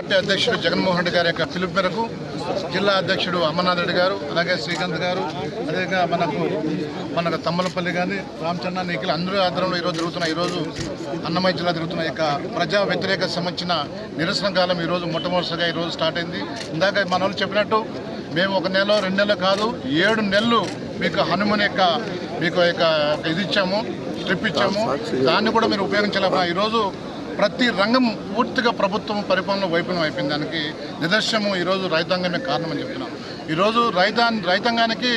Party అధ్యక్షుడు జగన్మోహన్ రెడ్డి గారి యొక్క పిలుపు మేరకు జిల్లా అధ్యక్షుడు అమర్నాథ్ రెడ్డి గారు అలాగే శ్రీకాంత్ గారు అదేవిధంగా మనకు మనకు తమ్మలపల్లి కానీ రామచంద్ర నీకులు అందరూ ఆధ్వర్యంలో ఈరోజు జరుగుతున్న ఈరోజు అన్నమయ్య జిల్లా జరుగుతున్న యొక్క ప్రజా వ్యతిరేక సంబంధించిన నిరసన కాలం ఈరోజు మొట్టమొదటిసారిగా ఈరోజు స్టార్ట్ అయింది. ఇందాక మన వాళ్ళు చెప్పినట్టు మేము ఒక నెల రెండు నెలలు కాదు ఏడు నెలలు మీకు హనుమన్ యొక్క మీకు యొక్క ఇది ఇచ్చాము ట్రిప్ ఇచ్చాము. దాన్ని కూడా మీరు ఉపయోగించలేమా ఈరోజు ప్రతి రంగం పూర్తిగా ప్రభుత్వం పరిపాలన వైఫల్యం అయిపోయింది దానికి నిదర్శనము ఈరోజు రైతాంగమే కారణమని చెప్తున్నాం. ఈరోజు రైతా రైతాంగానికి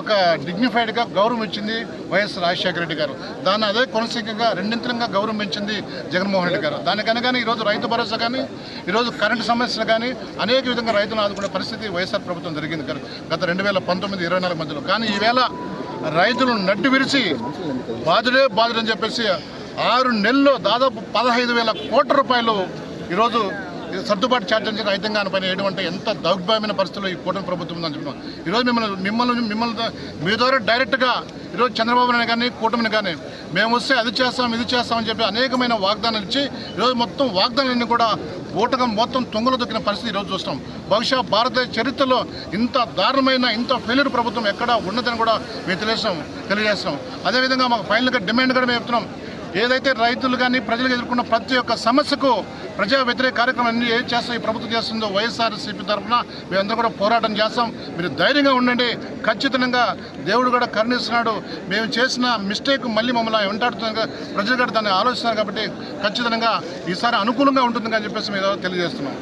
ఒక డిగ్నిఫైడ్గా గౌరవం ఇచ్చింది వైఎస్ రాజశేఖర రెడ్డి గారు. దాన్ని అదే కొనసాగంగా రెండింతలంగా గౌరవం ఇచ్చింది జగన్మోహన్ రెడ్డి గారు. దానికనగానే ఈరోజు రైతు భరోసా కానీ ఈరోజు కరెంటు సమస్యలు కానీ అనేక విధంగా రైతులను ఆదుకునే పరిస్థితి వైఎస్ఆర్ ప్రభుత్వం జరిగింది గత రెండు వేల పంతొమ్మిది ఇరవై నాలుగు మధ్యలో. కానీ ఈవేళ రైతులను నడ్డు విరిచి బాధుడే బాధుడు అని చెప్పేసి ఆరు నెలల్లో దాదాపు పదహైదు వేల కోట్ల రూపాయలు ఈరోజు సర్దుబాటు ఛార్జీలు రైతాంగాన్ని పైన వేయడం ఎంత దౌర్భామైన పరిస్థితుల్లో ఈ కూటమి ప్రభుత్వం ఉందని చెప్తున్నాం ఈరోజు మిమ్మల్ని మిమ్మల్ని మిమ్మల్ని మీ ద్వారా డైరెక్ట్గా ఈరోజు చంద్రబాబు నాయుడు కానీ కూటమిని కానీ మేము వస్తే అది చేస్తాం ఇది చేస్తామని చెప్పి అనేకమైన వాగ్దానాలు ఇచ్చి ఈరోజు మొత్తం వాగ్దానాలన్నీ కూడా ఊటకం మొత్తం తొంగలు దొక్కిన పరిస్థితి ఈరోజు చూస్తాం. బహుశా భారతదేశ చరిత్రలో ఇంత దారుణమైన ఇంత ఫెయిల్యూర్ ప్రభుత్వం ఎక్కడా ఉన్నదని కూడా మేము తెలియజేస్తాం తెలియజేస్తాం. అదేవిధంగా మాకు ఫైనల్గా డిమాండ్ కూడా మేము చెప్తున్నాం. ఏదైతే రైతులు కానీ ప్రజలకు ఎదుర్కొన్న ప్రతి ఒక్క సమస్యకు ప్రజా వ్యతిరేక కార్యక్రమాన్ని ఏం చేస్తాం ఈ ప్రభుత్వం చేస్తుందో వైఎస్ఆర్సీపీ తరఫున మేమందరూ కూడా పోరాటం చేస్తాం. మీరు ధైర్యంగా ఉండండి. ఖచ్చితంగా దేవుడు కూడా కరుణిస్తున్నాడు. మేము చేసిన మిస్టేక్ మళ్ళీ మమ్మల్ని వెంటాడుతుంది ప్రజలు కూడా దాన్ని ఆలోచిస్తున్నారు కాబట్టి ఖచ్చితంగా ఈసారి అనుకూలంగా ఉంటుంది అని చెప్పేసి మేము తెలియజేస్తున్నాం.